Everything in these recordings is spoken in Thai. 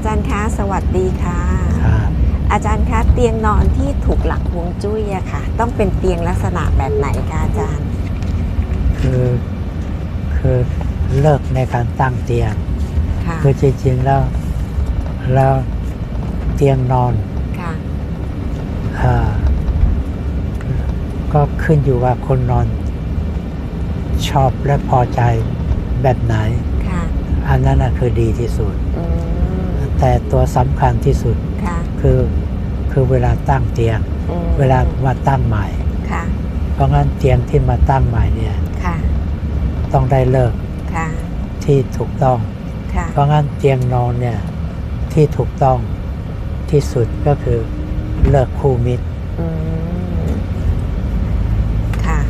อาจารย์คะสวัสดีค่ะ ครับอาจารย์คะเตียงนอนที่ถูกหลักฮวงจุ้ยอะค่ะ ต้องเป็นเตียงลักษณะแบบไหนคะอาจารย์ คือคือเลิกในการตั้งเตียง ค่ะคือจริงๆแล้วแล้วเตียงนอนค่ะเอ่อก็ขึ้นอยู่ว่าคนนอน ชอบและพอใจแบบไหน ค่ะอันนั้นนะคือดีที่สุด อืม แต่ตัวสำคัญที่สุดค่ะคือคือเวลาตั้งเตียงอืมเวลามาตั้งใหม่ค่ะเพราะงั้นเตียงที่มาตั้งใหม่เนี่ยค่ะต้องได้เลิกค่ะที่ถูกต้องค่ะเพราะงั้นเตียงนอนเนี่ยที่ถูกต้องที่สุดก็คือเลิกคู่มิตรอืมค่ะ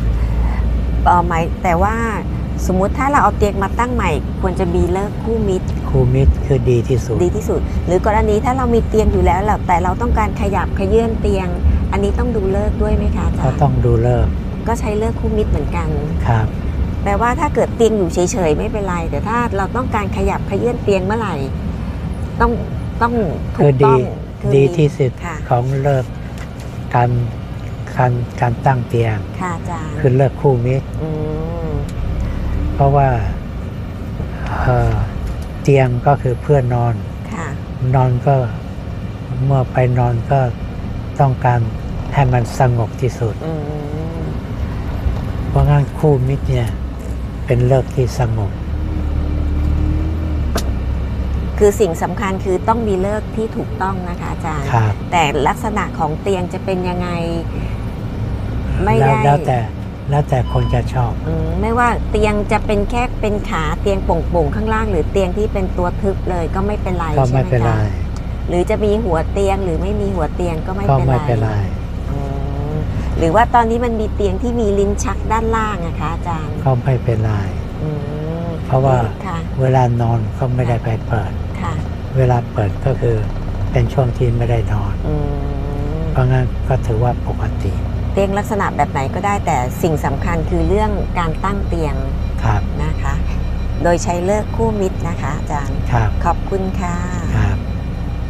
เอ่อหมายแต่ว่า สมมุติถ้าเราเอาเตียงมาตั้งใหม่ ควรจะมีเลิกคู่มิตร คู่มิตรคือดีที่สุด ดีที่สุด หรือกรณีถ้าเรามีเตียงอยู่แล้วแหละแต่เราต้องการขยับขยื่นเตียง อันนี้ต้องดูเลิกษ์ด้วยไหมคะอาจารก็ย์ต้องดูเลิกก็ใช้เลิกษ์คู่มิตรเหมือนกันครับแปลว่าถ้าเกิดเตียงอยู่เฉยๆไม่เป็นไรแต่ถ้าเราต้องการขยับขยื่นเตียงเมื่อไหร่ ต้องต้องถูคือกต้ดีองคือดีที่สุดค่ะของเลิกการการการตั้งเตียงค่ะอาจารย์คือเลิกคู่มิตรอืมเพ ราะว่าเอ่อเตียงก็คือเพื่อนนอนค่ะนอนก็เมื่อไปนอนก็ต้องการให้มันสงบที่สุดอืมเพราะงั้นคู่มิตรเนี่ย เป็นเลิกที่สงบ คือสิ่งสำคัญคือต้องมีเลิกษ์ที่ถูกต้องนะคะอาจารย์ครับแต่ลักษณะของเตียงจะเป็นยังไง ไม่แล้วได้แล้วแต่ แล้วแต่คนจะชอบอืมไม่ว่าเตียงจะเป็นแค่เป็นขาเตียงโป่งๆข้างล่าง หรือเตียงที่เป็นตัวทึบเลยก็ไม่เป็นไรก็ใช่ไม่ไหมเป็นไรคะหรือจะมีหัวเตียงหรือไม่มีหัวเตียงก็ไม่ก็เป็นไม่ไรเป็นไรอืมหรือว่าตอนนี้มันมีเตียงที่มีลิ้นชักด้านล่างนะคะอาจารย์ก็ไม่เป็นไร อืมเพราะว่า ค่ะเวลานอนก็ไม่ได้ไปเปิด ค่ะเวลาเปิดก็คือเป็นช่วงที่ไม่ได้นอน อืมเพราะงั้นก็ถือว่าปกติ เตียงลักษณะแบบไหนก็ได้แต่สิ่งสำคัญคือเรื่องการตั้งเตียงครับนะคะ โดยใช้เลิกคู่มิตรนะคะอาจารย์ครับขอบคุณค่ะครับ